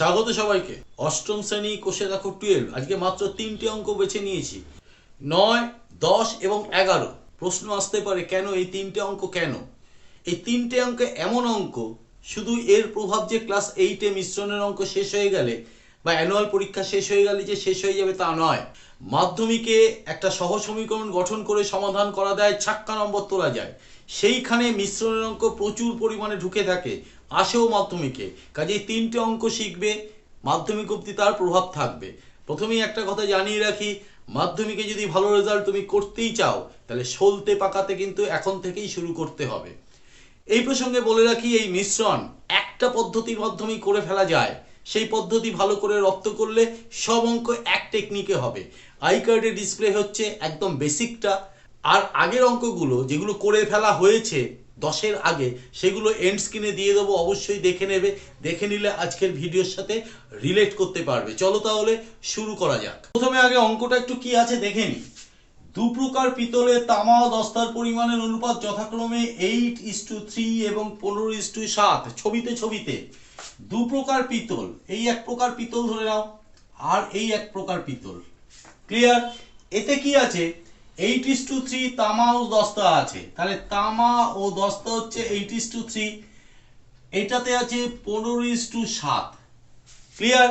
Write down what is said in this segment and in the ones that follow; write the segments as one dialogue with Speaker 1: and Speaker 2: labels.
Speaker 1: স্বাগত সবাইকে। অষ্টম শ্রেণি কোষে দেখো টুয়েলভ আজকে মাত্র তিনটে অঙ্ক বেছে নিয়েছি। নয়, দশ এবং এগারো। প্রশ্ন আসতে পারে, কেন এই তিনটে অঙ্ক কেন? এই তিনটে অঙ্ক এমন অঙ্ক, শুধু এর প্রভাব যে ক্লাস এইটে মিশ্রণের অঙ্ক শেষ হয়ে গেলে, বা অ্যানুয়াল পরীক্ষা শেষ হয়ে গেলে যে শেষ হয়ে যাবে তা নয়। মাধ্যমিকে একটা সহ সমীকরণ গঠন করে সমাধান করা দেয়, ছাক্কা নম্বর তোলা যায়। সেইখানে মিশ্রণের অঙ্ক প্রচুর পরিমাণে ঢুকে থাকে। আসেও মাধ্যমিকে। কাজেই তিনটে অঙ্ক শিখবে, মাধ্যমিক অবধি তার প্রভাব থাকবে। প্রথমেই একটা কথা জানিয়ে রাখি, মাধ্যমিকে যদি ভালো রেজাল্ট তুমি করতেই চাও, তাহলে সলতে পাকাতে কিন্তু এখন থেকেই শুরু করতে হবে। এই প্রসঙ্গে বলে রাখি, এই মিশ্রণ একটা পদ্ধতির মাধ্যমেই করে ফেলা যায়। সেই পদ্ধতি ভালো করে রপ্ত করলে সব অঙ্ক এক টেকনিকে হবে। আই কার্ডে ডিসপ্লে হচ্ছে একদম বেসিকটা আর আগের অঙ্কগুলো যেগুলো করে ফেলা হয়েছে দশের আগে সেগুলো এন্ড স্ক্রিনে দিয়ে দেবো, অবশ্যই দেখে নেবে। দেখে নিলে আজকের ভিডিওর সাথে রিলেট করতে পারবে। চলো তাহলে শুরু করা যাক। প্রথমে আগে অঙ্কটা একটু কি আছে দেখে নিই দু প্রকার পিতলে তামা ও দস্তার পরিমাণের অনুপাত যথাক্রমে এইট ইস টু থ্রি এবং পনেরো ইস টু সাত, ছবিতে ছবিতে। দু প্রকার পিতল, এই এক প্রকার পিতল ধরে নাও, আর এই এক প্রকার পিতল। ক্লিয়ার এতে কি আছে? এইট ইস টু থ্রি তামা ও দস্তা আছে। তাহলে তামা ও দস্তা হচ্ছে এইট ইস টু থ্রি এটাতে আছে পনেরো ইস টু সাত। ক্লিয়ার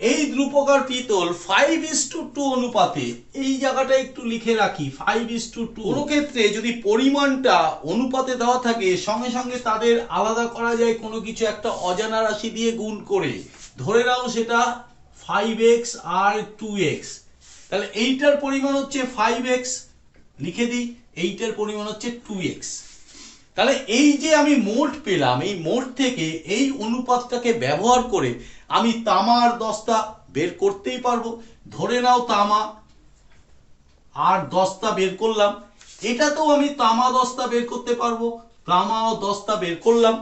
Speaker 1: এই দ্রুপকার পিতল ফাইভ ইস টু টু অনুপাতে, এই জায়গাটা একটু লিখে রাখি ফাইভ ইস টু টু কোনো ক্ষেত্রে যদি পরিমাণটা অনুপাতে দেওয়া থাকে, সঙ্গে সঙ্গে তাদের আলাদা করা যায় কোনো কিছু একটা অজানা রাশি দিয়ে গুণ করে। ধরে নাও সেটা ফাইভ এক্স আর টু এক্স তাহলে এইটার পরিমাণ হচ্ছে ফাইভ এক্স লিখে দিই, এইটার পরিমাণ হচ্ছে টু এক্স তাহলে এই যে আমি মোট পেলাম, এই মোট থেকে এই অনুপাতটাকে ব্যবহার করে আমি তামা আর দস্তা বের করতেই পারব। ধরে নাও তামা, আর দস্তা বের করলাম। এটাতেও আমি তামা দস্তা বের করতে পারব তামা ও দস্তা বের করলাম।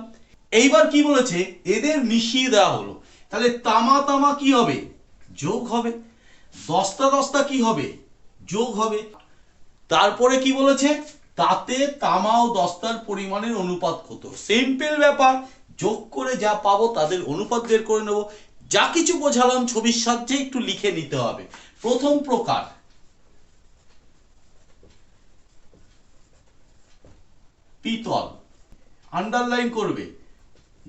Speaker 1: এইবার কি বলেছে? এদের মিশিয়ে দেওয়া হলো। তাহলে তামা তামা কি হবে? যোগ হবে। দস্তা দস্তা কি হবে? যোগ হবে। তারপরে কি বলেছে? তাতে তামা ও দস্তার পরিমাণের অনুপাত কত? সিম্পল ব্যাপার। যোগ করে যা পাবো তাদের অনুপাত বের করে নেব। যা কিছু বোঝালাম ছবির সাহায্যে একটু লিখে নিতে হবে। প্রথম প্রকার। পিতল। আন্ডারলাইন করবে।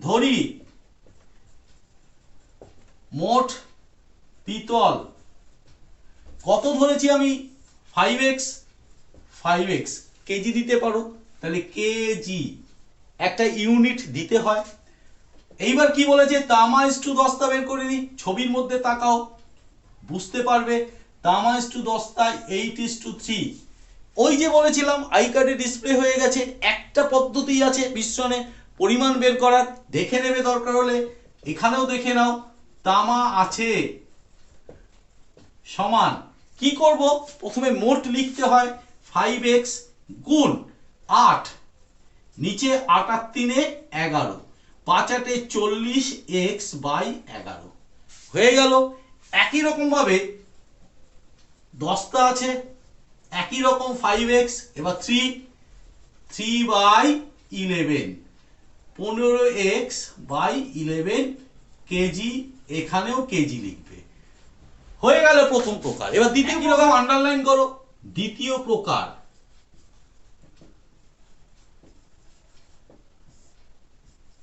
Speaker 1: ধরি। মোট পিতল। কত ধরেছি আমি? Five X five X KG দিতে পারো। তাহলে কেজি একটা ইউনিট দিতে হয়। এইবার কি বলেছে? তামা টু দস্তা বের করে নি, ছবির মধ্যে তাকাও। বুঝতে পারবে, তামা টু দস্তা এইট ইস টু থ্রি ওই যে বলেছিলাম আই কার্ডে ডিসপ্লে হয়ে গেছে, একটা পদ্ধতি আছে মিশ্রণে, পরিমাণ বের করার। দেখে নেবে দরকার হলে, এখানেও দেখে নাও, তামা আছে। সমান। কি করব? প্রথমে মোট লিখতে হয় ফাইভ এক্স গুণ আট। নিচে আট আর তিনে এগারো। পাঁচ আটে চল্লিশ এক্স বাই এগারো। হয়ে গেল। একই রকম ভাবে দশটা আছে। একই রকম ফাইভ এক্স এবার থ্রি থ্রি বাই ইলেভেন পনেরো এক্স বাই ইলেভেন কেজি এখানেও কেজি লিখবে। হয়ে গেল প্রথম প্রকার। এবার দ্বিতীয় কীরকম আন্ডারলাইন করো। দ্বিতীয় প্রকার।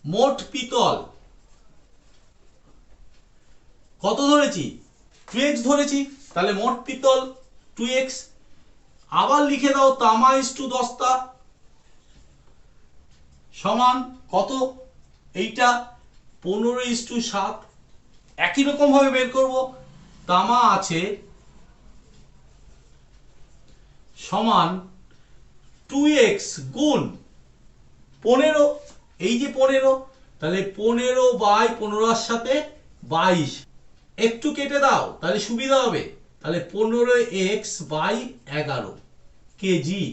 Speaker 1: মোট পিতল। কত ধরেছি? টু এক্স ধরেছি। তাহলে মোট পিতল, টু এক্স। আবার লিখে দাও, তামা ইস টু দস্তা সমান কত? এইটা। পনেরো ইস টু সাত। একই রকম ভাবে বের করব। তামা আছে সমান টু এক্স গুণ পনেরো। এই যে পনেরো, তাহলে পনেরো বাই পনেরোর সাথে বাইশ। একটু কেটে দাও, তাহলে সুবিধা হবে। তাহলে পনেরো এক্স বাই এগারো, কেজি।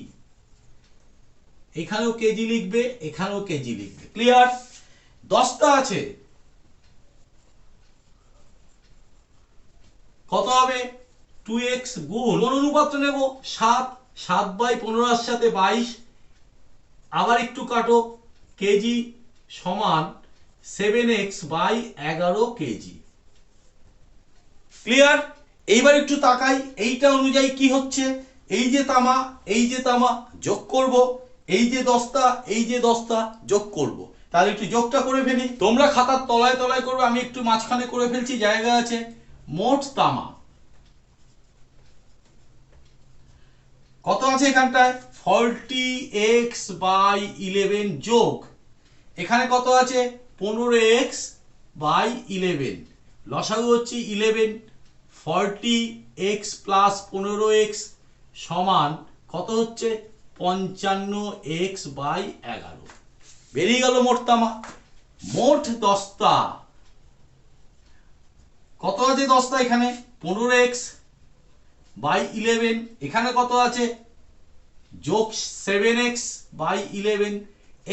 Speaker 1: এখানেও কেজি লিখবে, এখানেও কেজি লিখবে। ক্লিয়ার দশটা আছে। কত হবে? টু এক্স গুণ কোন অনুপাত্র নেব সাত সাত বাই পনেরোর সাথে বাইশ। আবার একটু কাটো, কেজি সমান সেভেন এক্স বাই এগারো কেজি। ক্লিয়ার এইবার একটু তাকাই, এইটা অনুযায়ী কি হচ্ছে? এই যে তামা, এই যে তামা, যোগ করব। এই যে দস্তা এই যে দস্তা যোগ করব। তাহলে একটু যোগটা করে ফেলি। তোমরা খাতার তলায় তলায় করবে, আমি একটু মাঝখানে করে ফেলছি, জায়গা আছে। মোট তামা। কত আছে এখানটায়? ফর্টি এক্স বাই ইলেভেন যোগ। এখানে কত আছে? পনেরো এক্স বাই ইলেভেন লসাগু হচ্ছে ইলেভেন ফর্টি এক্স প্লাস পনেরো এক্স সমান কত হচ্ছে? পঞ্চান্ন এক্স বাই এগারো। বেরিয়ে গেল মোট তামা। মোট দস্তা কত আছে দস্তা এখানে? পনেরো এক্স বাই ইলেভেন এখানে কত আছে? যোগ সেভেন এক্স বাই ইলেভেন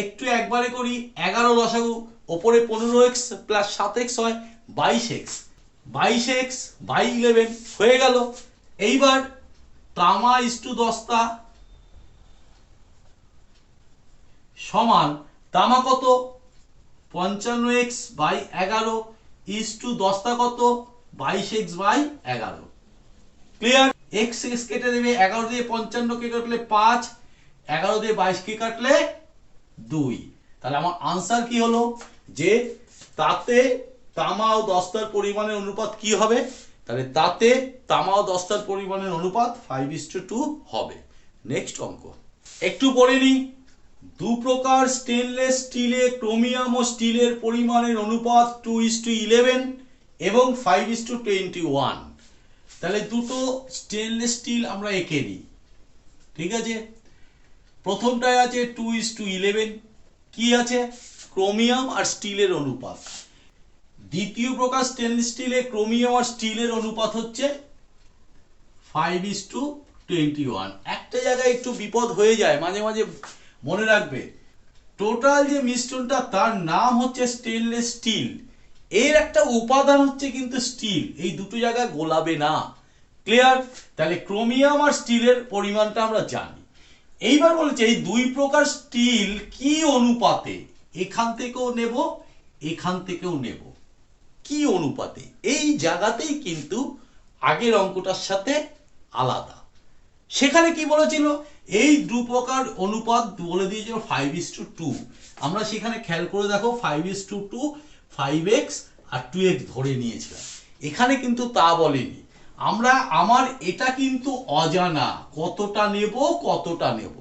Speaker 1: একটু একবারে করি, এগারো লসাগু ওপরে পনেরো এক্স প্লাস সাত এক্স হয়, বাইশ এক্স বাইশ এক্স বাই ইলেভেন হয়ে গেল। এইবার তামা ইস টু দস্তা সমান তামা কত? পঞ্চান্ন এক্স বাই এগারো ইস টু দস্তা কত? বাইশ এক্স বাই এগারো। ক্লিয়ার এক্স এক্স কেটে দেবে এগারো দিয়ে পঞ্চান্ন কে কাটলে পাঁচ, এগারো দিয়ে বাইশ কে কাটলে দুই। তাহলে আমার আনসার কি হলো? যে তাতে তামা ও দস্তার পরিমাণের অনুপাত কি হবে? তাহলে তাতে তামা ও দস্তার পরিমাণের অনুপাত ফাইভ ইস টু টু হবে। নেক্সট অঙ্ক। একটু পড়ে নিই। দু প্রকার স্টেনলেস স্টিলে ক্রোমিয়াম ও স্টিলের পরিমাণের অনুপাত টু ইস টু ইলেভেন এবং five is to twenty one তাহলে দুটো স্টেনলেস স্টিল আমরা এঁকে নিই। ঠিক আছে? প্রথমটায় আছে টু ইস টু ইলেভেন কি আছে? ক্রোমিয়াম আর স্টিলের অনুপাত। দ্বিতীয় প্রকার স্টেনলেস স্টিলে ক্রোমিয়াম আর স্টিলের অনুপাত হচ্ছে five is to twenty one একটা জায়গায় একটু বিপদ হয়ে যায়, মাঝে মাঝে মনে রাখবে টোটাল যে মিশ্রণটা তার নাম হচ্ছে স্টেনলেস স্টিল এর একটা উপাদান হচ্ছে কিন্তু স্টিল এই দুটো জায়গায় গোলাবে না। ক্লিয়ার তাহলে ক্রোমিয়াম আর স্টিলের পরিমাণটা আমরা জানি। এইবার বলেছে, এই দুই প্রকার স্টিল কি অনুপাতে? এখান থেকেও নেব, এখান থেকেও নেব। কি অনুপাতে? এই জায়গাতেই কিন্তু আগের অঙ্কটার সাথে আলাদা। সেখানে কি বলেছিল? এই দু প্রকার অনুপাত বলে দিয়েছিল ফাইভ ইস টু টু আমরা সেখানে খেয়াল করে দেখো five is to two five X R two x ধরে নিয়েছিলাম। এখানে কিন্তু তা বলেনি। আমরা, আমার এটা কিন্তু অজানা, কতটা নেব কতটা নেব।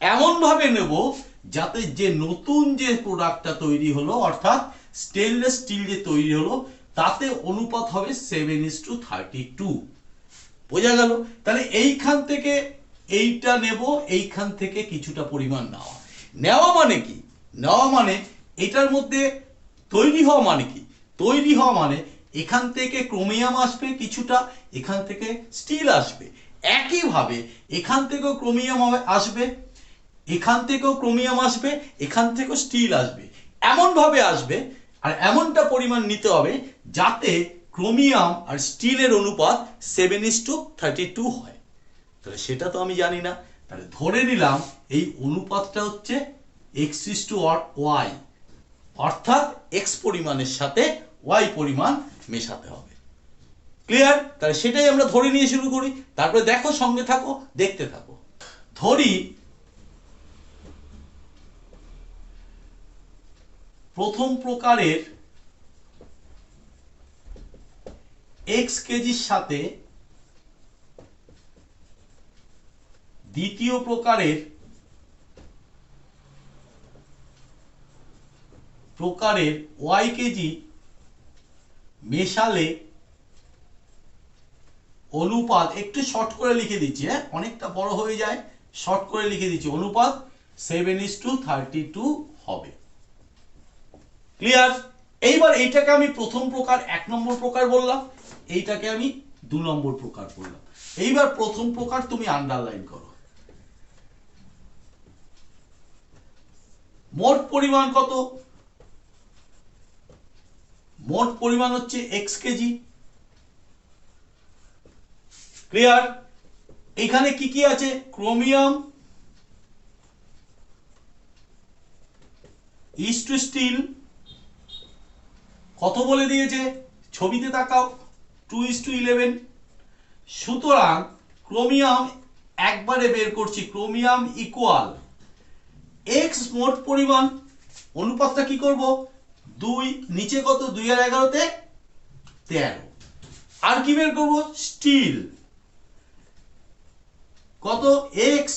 Speaker 1: এমনভাবে নেব যাতে যে নতুন যে প্রোডাক্টটা তৈরি হলো, অর্থাৎ স্টেনলেস স্টিল যে তৈরি হলো, তাতে অনুপাত হবে seven is to thirty two বোঝা গেল? তাহলে এইখান থেকে এইটা নেব, এইখান থেকে কিছুটা পরিমাণ নেওয়া। নেওয়া মানে কি? নেওয়া মানে এটার মধ্যে তৈরি হওয়া মানে কি? তৈরি হওয়া মানে এখান থেকে ক্রোমিয়াম আসবে কিছুটা, এখান থেকে স্টিল আসবে। একইভাবে এখান থেকেও ক্রোমিয়াম আসবে, এখান থেকেও ক্রোমিয়াম আসবে, এখান থেকেও স্টিল আসবে। এমনভাবে আসবে, আর এমনটা পরিমাণ নিতে হবে যাতে ক্রোমিয়াম আর স্টিলের অনুপাত seven is to thirty two হয়। তাহলে সেটা তো আমি জানি না। তাহলে ধরে নিলাম এই অনুপাতটা হচ্ছে এক্স ইস টু ওয়াই অর্থাৎ এক্স পরিমাণের সাথে ওয়াই পরিমাণ মেশাতে হবে। ক্লিয়ার তাহলে সেটাই আমরা ধরে নিয়ে শুরু করি। তারপরে দেখো, সঙ্গে থাকো, দেখতে থাকো। ধরি, প্রথম প্রকারের এক্স কেজির সাথে দ্বিতীয় প্রকারের প্রকারের ওয়াই কেজি মেশালে অনুপাত, একটু শর্ট করে লিখে দিচ্ছি হ্যাঁ? অনেকটা বড় হয়ে যায় শর্ট করে লিখে দিচ্ছি, অনুপাত seven is to thirty two হবে। ক্লিয়ার এইবার এইটাকে আমি প্রথম প্রকার, এক নম্বর প্রকার বললাম, এইটাকে আমি দু নম্বর প্রকার বললাম। এইবার প্রথম প্রকার তুমি আন্ডারলাইন করো। মোট পরিমাণ কত? মোট পরিমাণ হচ্ছে এক্স কেজি। ক্লিয়ার? এখানে কি কি আছে? ক্রোমিয়াম ইস টু স্টিল, কত বলে দিয়েছে? ছবিতে তাকাও টু ইস টু ইলেভেন সুতরাং ক্রোমিয়াম একবারে বের করছি, ক্রোমিয়াম ইকুয়াল এক্স মোট পরিমাণ অনুপাতটা কি করব? দুই নিচে কত? দুই আর এগারোতে তেরো। আর কি বের করব? স্টিল কত? এক্স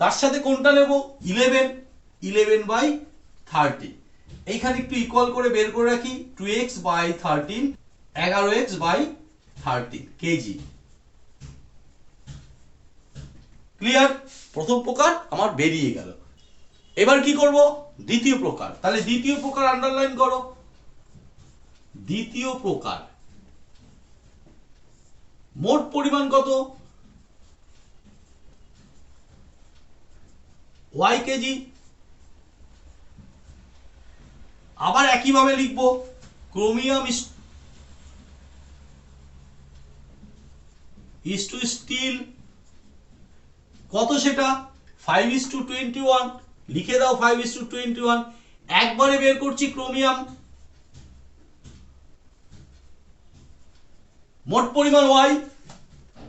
Speaker 1: তার সাথে কোনটা নেব? ইলেভেন ইলেভেন বাই থার্টি এইখানে একটু ইকুয়াল করে বের করে রাখি। টু এক্স বাই থার্টিন এগারো X by thirteen KG. Clear প্রথম প্রকার আমার বেরিয়ে গেল। এবার কি করব? দ্বিতীয় প্রকার। তাহলে দ্বিতীয় প্রকার আন্ডারলাইন করো। দ্বিতীয় প্রকার। মোট পরিমাণ কত? ওয়াই কেজি আবার একইভাবে লিখব ক্রোমিয়াম ইস টু স্টিল কত সেটা? Five is to twenty one লিখে দাও five is to twenty one একবারে বের করছি ক্রোমিয়াম মোট পরিমাণ ওয়াই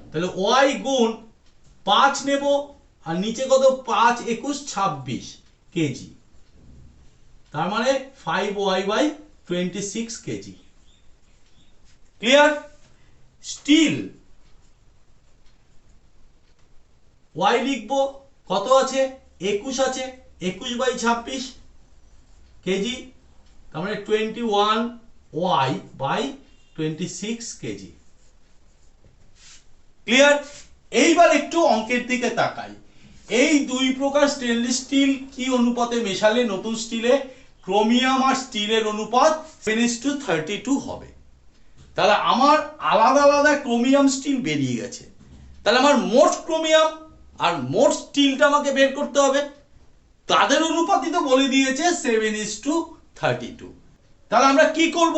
Speaker 1: তাহলে ওয়াই গুণ পাঁচ নেব, আর নিচে কত? পাঁচ একুশ ছাব্বিশ কেজি। তার মানে five Y by twenty six KG. Clear steel Y লিখব, কত আছে? একুশ আছে। একুশ বাই ছাব্বিশ কেজি, তার মানে twenty one Y by twenty six KG. Clear? এইবার একটু অঙ্কের দিকে তাকাই। এই দুই প্রকার স্টেনলেস স্টিল কি অনুপাতে মেশালে? নতুন স্টিলে ক্রোমিয়াম আর স্টিলের অনুপাত টু থার্টি টু হবে। তাহলে আমার আলাদা আলাদা ক্রোমিয়াম স্টিল বেরিয়ে গেছে। তাহলে আমার মোট ক্রোমিয়াম আর মোট স্টিলটা আমাকে বের করতে হবে। তাদের অনুপাতই তো বলে দিয়েছে seven is to thirty two তাহলে আমরা কি করব?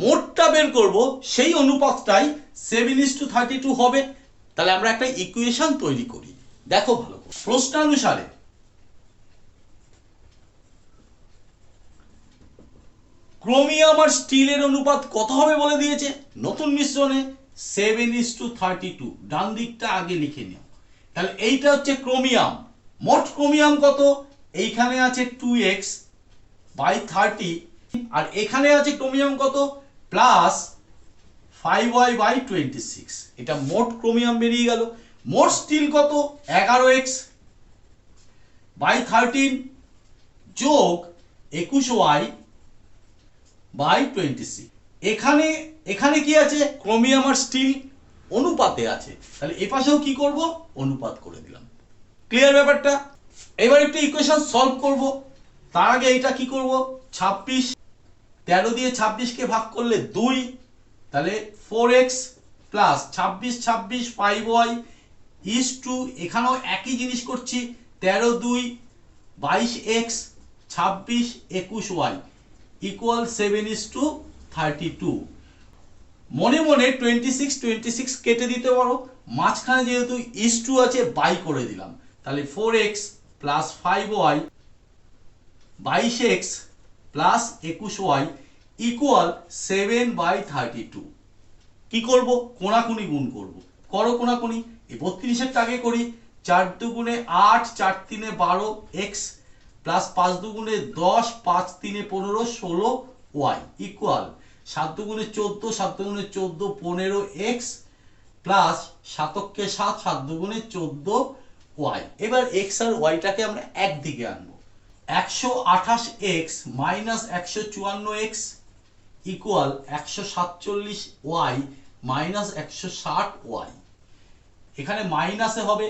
Speaker 1: মোটটা বের করব, সেই অনুপাতটাই seven is to thirty two হবে। তাহলে আমরা একটা ইকুয়েশন তৈরি করি। দেখো ভালো প্রশ্নানুসারে। ক্রোমিয়াম আর স্টিলের অনুপাত কত হবে বলে দিয়েছে? নতুন মিশ্রণে seven is to thirty two ডান দিকটা আগে লিখে নিও। তাহলে এইটা হচ্ছে ক্রোমিয়াম। মোট ক্রোমিয়াম কত? এইখানে আছে টু এক্স বাই থার্টি আর এখানে আছে ক্রোমিয়াম কত? Plus five Y by twenty six এটা মোট ক্রোমিয়াম বেরিয়ে গেল। মোট স্টিল কত? এগারো এক্স বাই থার্টিন যোগ একুশ ওয়াই বাই টোয়েন্টি সিক্স এখানে এখানে কি আছে? ক্রোমিয়াম আর স্টিল অনুপাতে আছে। তাহলে এ পাশেও কি করব? অনুপাত করে দিলাম। ক্লিয়ার ব্যাপারটা? এবার একটা ইকুয়েশন সলভ করব। তার আগে এটা কি করব? ছাব্বিশ। তেরো দিয়ে ছাব্বিশকে ভাগ করলে দুই। তাহলে ফোর এক্স প্লাস ছাব্বিশ ছাব্বিশ ফাইভ ওয়াই ইস টু এখানেও একই জিনিস করছি। তেরো, দুই, বাইশ এক্স ছাব্বিশ, একুশ Y equal seven is to thirty two মনে মনে টোয়েন্টি সিক্স টোয়েন্টি সিক্স কেটে দিতে পারো। মাঝখানে যেহেতু ইস টু আছে বাই করে দিলাম। তাহলে four X plus five Y বাইশ এক্স প্লাস একুশ Y equal seven by thirty two কি করব? কোনাকুনি গুণ করব। করো কোনাকুনি এই বত্রিশের আগে করি। চার দুগুণে আট, চার তিনে বারো এক্স প্লাস পাঁচ দুগুণে দশ, পাঁচ তিনে পনেরো, ষোলো ওয়াই ইকুয়াল সাত দুগুণে চোদ্দ, সাত দুগুণে চোদ্দ, পনেরো এক্স প্লাস সাতককে সাত সাত দুগুণে চোদ্দ ওয়াই এবার এক্স আর ওয়াইটাকে আমরা একদিকে আনব। একশো আঠাশ এক্স মাইনাস একশো চুয়ান্ন এক্স ইকুয়াল একশো সাতচল্লিশ ওয়াই মাইনাস একশো ষাট ওয়াই এখানে মাইনাসে হবে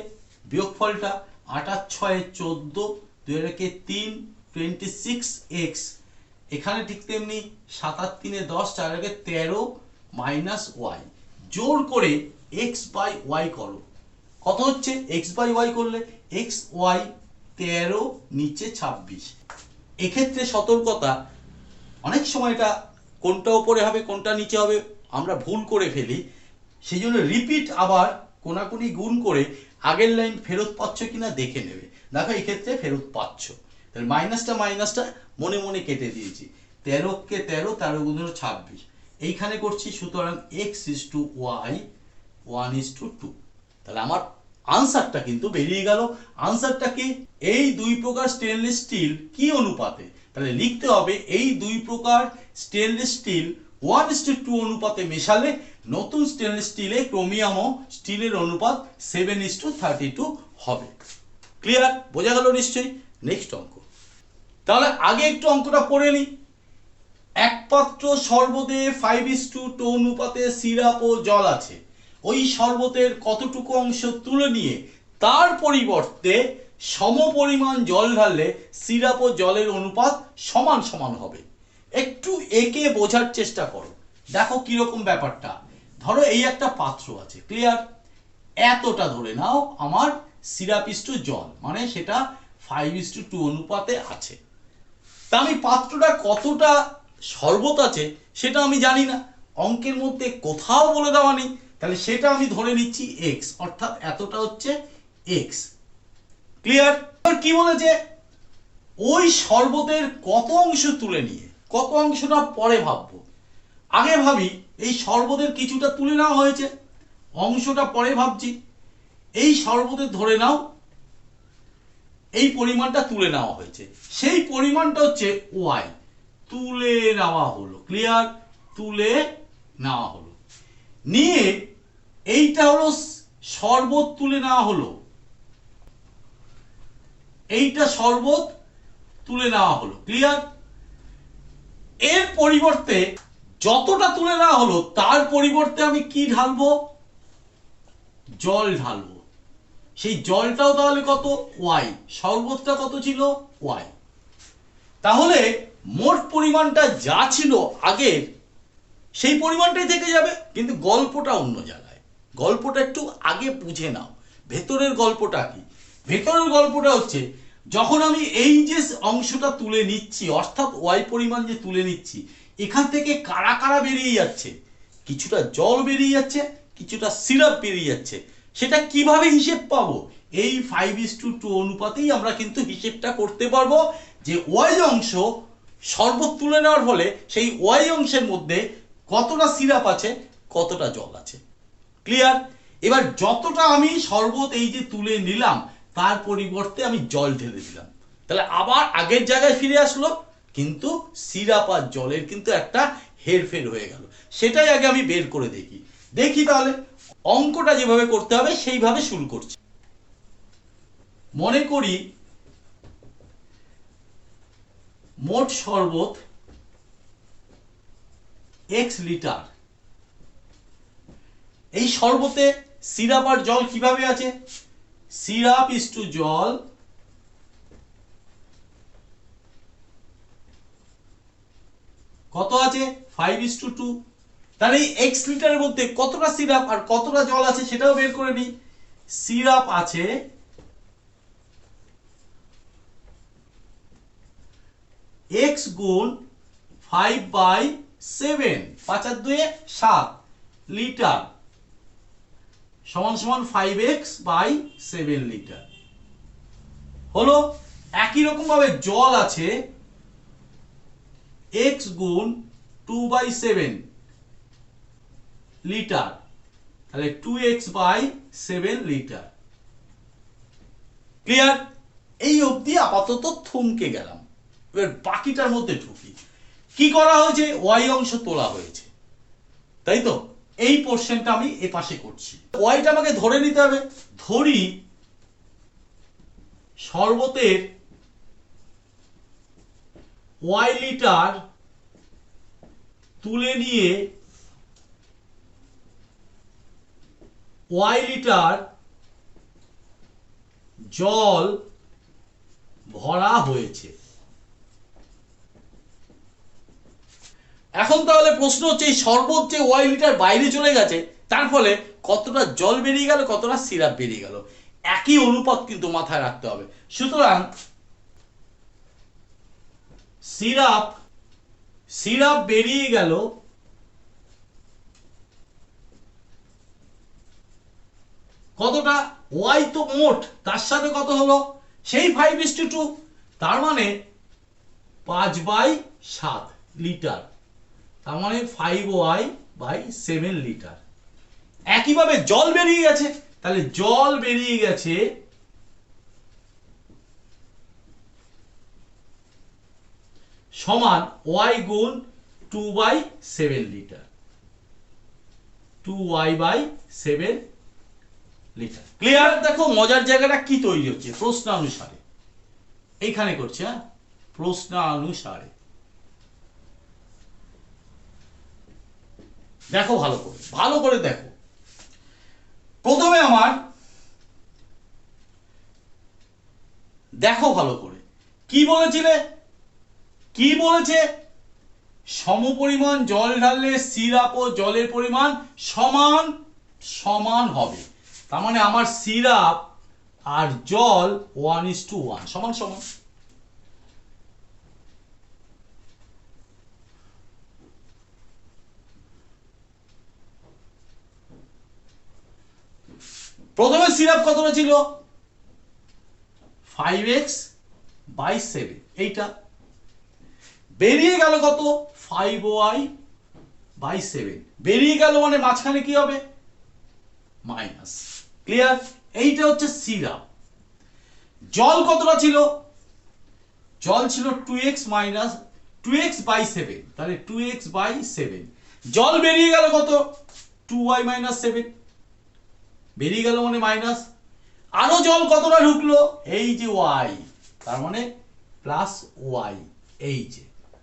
Speaker 1: বিয়োগফলটা আটার ছয়ে চোদ্দ, দুই রেখে তিন টোয়েন্টি সিক্স এক্স এখানে ঠিক তেমনি সাতার তিনে দশ, চার তেরো মাইনাস ওয়াই জোর করে এক্স বাই ওয়াই করো। কত হচ্ছে? এক্স বাই ওয়াই করলে এক্স ওয়াই তেরো, নিচে ছাব্বিশ। এক্ষেত্রে সতর্কতা, অনেক সময় এটা কোনটা ওপরে হবে, কোনটা নিচে হবে, আমরা ভুল করে ফেলি। সেই জন্য রিপিট আবার কোনাকুনি গুণ করে আগের লাইন ফেরত পাচ্ছ কিনা দেখে নেবে। দেখো, এক্ষেত্রে ফেরত পাচ্ছ। তাহলে মাইনাসটা মাইনাসটা মনে মনে কেটে দিয়েছি। তেরোকে তেরো তেরো গুণ ছাব্বিশ। এইখানে করছি, সুতরাং X is to Y one is to two two আমার আনসারটা কিন্তু বেরিয়ে গেল। আনসারটা কি? এই দুই প্রকার স্টেনলেস স্টিল কি অনুপাতে? তাহলে লিখতে হবে, এই দুই প্রকার স্টেনলেস স্টিল ওয়ান টু অনুপাতে মেশালে নতুন স্টেনলেস স্টিলে ক্রোমিয়াম স্টিলের অনুপাত seven is to thirty two হবে। ক্লিয়ার বোঝা গেল নিশ্চয়ই? নেক্সট অঙ্ক। তাহলে আগে একটু অঙ্কটা পড়ে নিই এক পাত্র শরবতে ফাইভ ইস টু টু অনুপাতে সিরাপ ও জল আছে। ওই শরবতের কতটুকু অংশ তুলে নিয়ে তার পরিবর্তে সম পরিমাণ জল ঢাললে সিরাপ ও জলের অনুপাত সমান সমান হবে। একটু একে বোঝার চেষ্টা করো। দেখো কীরকম ব্যাপারটা। ধরো এই একটা পাত্র আছে ক্লিয়ার এতটা ধরে নাও আমার সিরাপ ইস টু জল মানে সেটা ফাইভ ইস টু টু অনুপাতে আছে। তা আমি পাত্রটা কতটা শরবত আছে সেটা আমি জানি না। অঙ্কের মধ্যে কোথাও বলে দেওয়া নেই। তাহলে সেটা আমি ধরে নিচ্ছি এক্স অর্থাৎ এতটা হচ্ছে এক্স ক্লিয়ার কি বলেছে ওই শরবতের কত অংশ তুলে নিয়ে, কত অংশটা পরে ভাববো? আগে ভাবি, এই শরবতের কিছুটা তুলে নেওয়া হয়েছে, অংশটা পরে ভাবছি। এই শরবতের ধরে নাও, এই পরিমাণটা তুলে নেওয়া হয়েছে। সেই পরিমাণটা হচ্ছে ওয়াই তুলে নেওয়া হলো ক্লিয়ার তুলে নেওয়া হলো। নিয়ে এইটা হলো শরবত তুলে নেওয়া হলো। এইটা শরবত তুলে নেওয়া হলো। ক্লিয়ার এর পরিবর্তে যতটা তুলে নেওয়া হলো, তার পরিবর্তে আমি কি ঢালবো? জল ঢালবো। সেই জলটাও তাহলে কত? ওয়াই শরবতটা কত ছিল? ওয়াই তাহলে মোট পরিমাণটা যা ছিল আগের সেই পরিমাণটাই থেকে যাবে। কিন্তু গল্পটা অন্য জায়গায়। গল্পটা একটু আগে বুঝে নাও। ভেতরের গল্পটা কি? ভেতরের গল্পটা হচ্ছে, যখন আমি এই যে অংশটা তুলে নিচ্ছি, অর্থাৎ ওয়াই পরিমাণ যে তুলে নিচ্ছি, এখান থেকে কারা কারা বেরিয়ে যাচ্ছে? কিছুটা জল বেরিয়ে যাচ্ছে, কিছুটা সিরাপ বেরিয়ে যাচ্ছে। সেটা কীভাবে হিসেব পাবো? এই ফাইভ ইস টু টু অনুপাতেই আমরা কিন্তু হিসেবটা করতে পারব যে ওয়াই অংশ শরবত তুলে নেওয়ার ফলে সেই ওয়াই অংশের মধ্যে কতটা সিরাপ আছে, কতটা জল আছে। ক্লিয়ার এবার যতটা আমি শরবত এই যে তুলে নিলাম, তার পরিবর্তে আমি জল ঢেলে দিলাম। তাহলে আবার আগের জায়গায় ফিরে আসলো, কিন্তু সিরাপ আর জলের কিন্তু একটা হেরফের হয়ে গেল। সেটাই আগে আমি বের করে দেখি। দেখি তাহলে, অঙ্কটা যেভাবে করতে হবে, সেইভাবে শুরু করছি। মনে করি, মোট শরবত এক্স লিটার এই শরবতে সিরাপ আর জল কীভাবে আছে? সিরাপ ইস টু জল কত আছে? ফাইভ ইস টু টু তাহলে এই এক্স লিটারের মধ্যে কতটা সিরাপ আর কতটা জল আছে সেটাও বের করে নিই। সিরাপ আছে এক্স গুণ ফাইভ বাই সেভেন পাঁচ আর দুয়ে সাত, লিটার। সমান সমান five X by seven litre. হলো একই রকম ভাবে জল আছে এক্স গুণ টু বাই সেভেন লিটার। তাহলে two X by seven litre. Clear এই অবধি আপাতত থমকে গেলাম। এবার বাকিটার মধ্যে ঢুকি। কি করা হয়েছে? ওয়াই অংশ তোলা হয়েছে। তাই তো? এই পোর্শনটা আমি এ পাশে করছি ওয়াইটা আমাকে ধরে নিতে হবে। ধরি শরবতের ওয়াই লিটার তুলে নিয়ে ওয়াই লিটার জল ভরা হয়েছে। এখন তাহলে প্রশ্ন হচ্ছে এই শরবত যে ওয়াই লিটার বাইরে চলে গেছে, তার ফলে কতটা জল বেরিয়ে গেল, কতটা সিরাপ বেরিয়ে গেল? একই অনুপাত কিন্তু মাথায় রাখতে হবে। সুতরাং সিরাপ সিরাপ বেরিয়ে গেল, কতটা? ওয়াই তো মোট, তার সাথে কত হলো? সেই ফাইভ ইস টু তার মানে পাঁচ বাই সাত লিটার। তার মানে five Y by seven litre একইভাবে জল বেরিয়ে গেছে। তাহলে জল বেরিয়ে গেছে সমান ওয়াই গুণ two by seven litre two Y by seven litre clear দেখো, মজার জায়গাটা কি তৈরি হচ্ছে? প্রশ্ন অনুসারে এইখানে করছে হ্যাঁ? প্রশ্নানুসারে। দেখো ভালো করে ভালো করে দেখো। প্রথমে আমার দেখো ভালো করে। কি বলেছিলে? কি বলেছে? সমপরিমাণ জল ঢাললে সিরাপ ও জলের পরিমাণ সমান সমান হবে। তার মানে আমার সিরাপ আর জল ওয়ান ইস টু ওয়ান সমান সমান। প্রথমে সিরাপ কতটা ছিল? ফাইভ এক্স বাই সেভেন এইটা। বেরিয়ে গেল কত? ফাইভ ওয়াই বাই সেভেন বেরিয়ে গেল মানে মাঝখানে কি হবে? মাইনাস ক্লিয়ার এইটা হচ্ছে সিরাপ। জল কতটা ছিল? জল ছিল two X minus two X by seven তাহলে টু এক্স বাই সেভেন জল বেরিয়ে গেল কত? টু ওয়াই মাইনাস সেভেন বেরিয়ে গেল মানে মাইনাস আরও জল কতটা ঢুকলো? এই যে ওয়াই তার মানে প্লাস ওয়াই এই যে।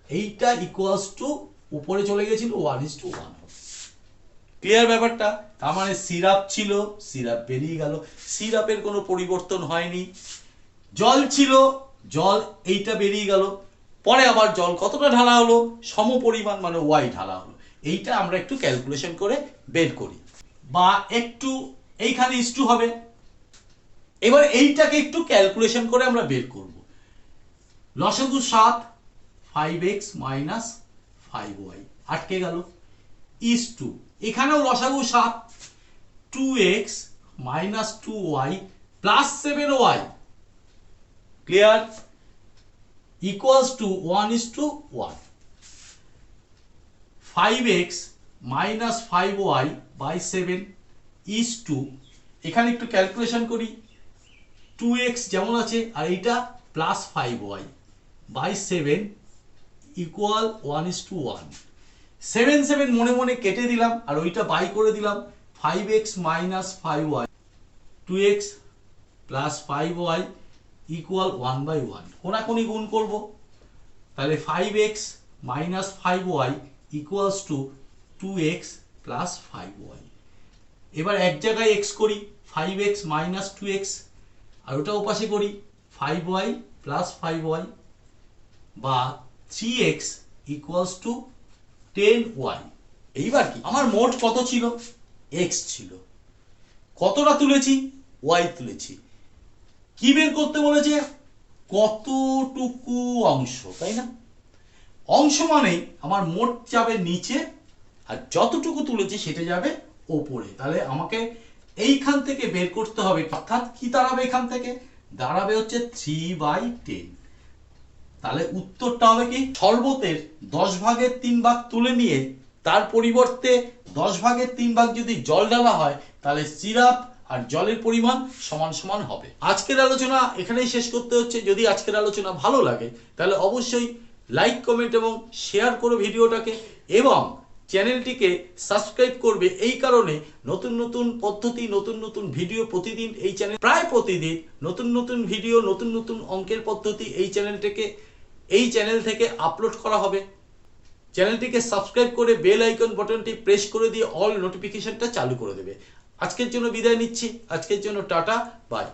Speaker 1: এইটা ইকুয়ালস টু উপরে চলে গেছিল one is two one clear ব্যাপারটা? তার মানে সিরাপ ছিল সিরাপ বেরিয়ে গেল। সিরাপের কোনো পরিবর্তন হয়নি। জল ছিল, জল এইটা বেরিয়ে গেল। পরে আবার জল কতটা ঢালা হলো? সম পরিমাণ মানে ওয়াই ঢালা হলো। এইটা আমরা একটু ক্যালকুলেশন করে বের করি। বা একটু এইখানে ইস টু হবে। এবার এইটাকে একটু ক্যালকুলেশন করে আমরা বের করব। লসগু সাত five x minus five y আটকে গেল। ইস টু এখানেও লসাগু সাত two x minus two y plus seven y clear equals two one is two one five x minus five y by seven is two এখানে একটু calculation করি two x যেমন আছে, আর এইটা plus five y by seven equal one is two one seven seven মনে মনে কেটে দিলাম, আর ওইটা বাই করে দিলাম five x minus five y two x plus five y equal one by one কোনাকুনি গুণ করব, তাহলে five x minus five y equals two two x plus five y এবার এক জায়গায় এক্স করি five x minus two x আর ওটা ওপাশে করি five y plus five y বা three x equals two ten y এইবার কি? আমার মোট কত ছিল? এক্স ছিল। কতটা তুলেছি? ওয়াই তুলেছি। কি বের করতে বলেছে? কতটুকু অংশ, তাই না? অংশ মানেই আমার মোট যাবে নিচে, আর যতটুকু তুলেছি সেটা যাবে ওপরে। তাহলে আমাকে এইখান থেকে বের করতে হবে। অর্থাৎ কি দাঁড়াবে এখান থেকে? দাঁড়াবে হচ্ছে থ্রি বাই টেন তাহলে উত্তরটা হবে কি? শরবতের দশ ভাগের তিন ভাগ তুলে নিয়ে তার পরিবর্তে দশ ভাগের তিন ভাগ যদি জল ঢালা হয়, তাহলে সিরাপ আর জলের পরিমাণ সমান সমান হবে। আজকের আলোচনা এখানেই শেষ করতে হচ্ছে। যদি আজকের আলোচনা ভালো লাগে, তাহলে অবশ্যই লাইক কমেন্ট এবং শেয়ার করো ভিডিওটাকে। এবং চ্যানেলটিকে সাবস্ক্রাইব করবে এই কারণে নতুন নতুন পদ্ধতি, নতুন নতুন ভিডিও প্রতিদিন এই চ্যানেল, প্রায় প্রতিদিন নতুন নতুন ভিডিও, নতুন নতুন অঙ্কের পদ্ধতি এই চ্যানেলটিকে, এই চ্যানেল থেকে আপলোড করা হবে। চ্যানেলটিকে সাবস্ক্রাইব করে বেল আইকন বাটনটি প্রেস করে দিয়ে অল নোটিফিকেশনটা চালু করে দেবে। আজকের জন্য বিদায় নিচ্ছি। আজকের জন্য টাটা, বাই।